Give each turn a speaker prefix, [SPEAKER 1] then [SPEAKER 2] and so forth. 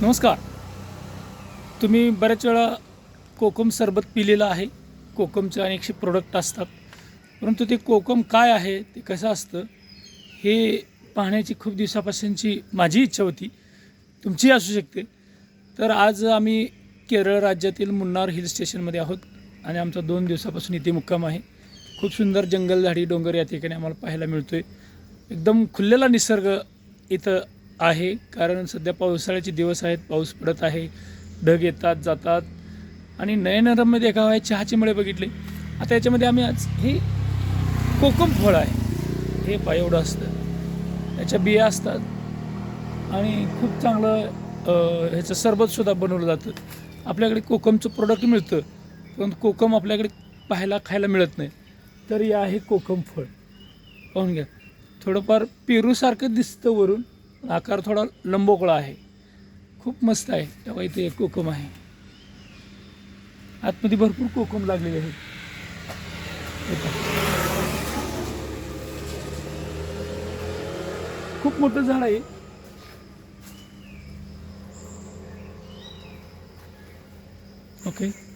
[SPEAKER 1] नमस्कार. तुम्ही बऱ्याच वेळा कोकम सरबत पिलेलं आहे. कोकमचे अनेकशे प्रोडक्ट असतात. परंतु ते कोकम काय आहे ते कसं असतं हे पाहण्याची खूप दिवसापासूनची माझी इच्छा होती. तुमची असू शकते. तर आज आम्ही केरळ राज्यातील मुन्नार हिल स्टेशनमध्ये आहोत आणि आमचा दोन दिवसापासून इथे मुक्काम आहे. खूप सुंदर जंगल झाडी डोंगर या ठिकाणी आम्हाला पाहायला मिळतो आहे एकदम खुललेला निसर्ग इथं आहे. कारण सध्या पावसाळ्याचे दिवस आहेत पाऊस पडत आहे ढग येतात जातात. आणि नयनरम्य देखावा आहे चहाचे मळे बघितले. आता याच्यामध्ये आम्ही आज हे कोकम फळ आहे. हे पायवडं एवढं असतं. याच्या बिया असतात. आणि खूप चांगलं ह्याचं सरबतसुद्धा बनवलं जातं. आपल्याकडे कोकमचं प्रोडक्ट मिळतं. परंतु कोकम आपल्याकडे पाहायला खायला मिळत नाही. तर हे आहे कोकम फळ. पाहून घ्या. थोडंफार पेरूसारखं दिसतं वरून. आकार थोडा लंबोकळा आहे. खूप मस्त आहे. तेव्हा इथे एक कोकम आहे. आतमध्ये भरपूर कोकम लागलेले आहेत. खूप मोठं झाड आहे. ओके.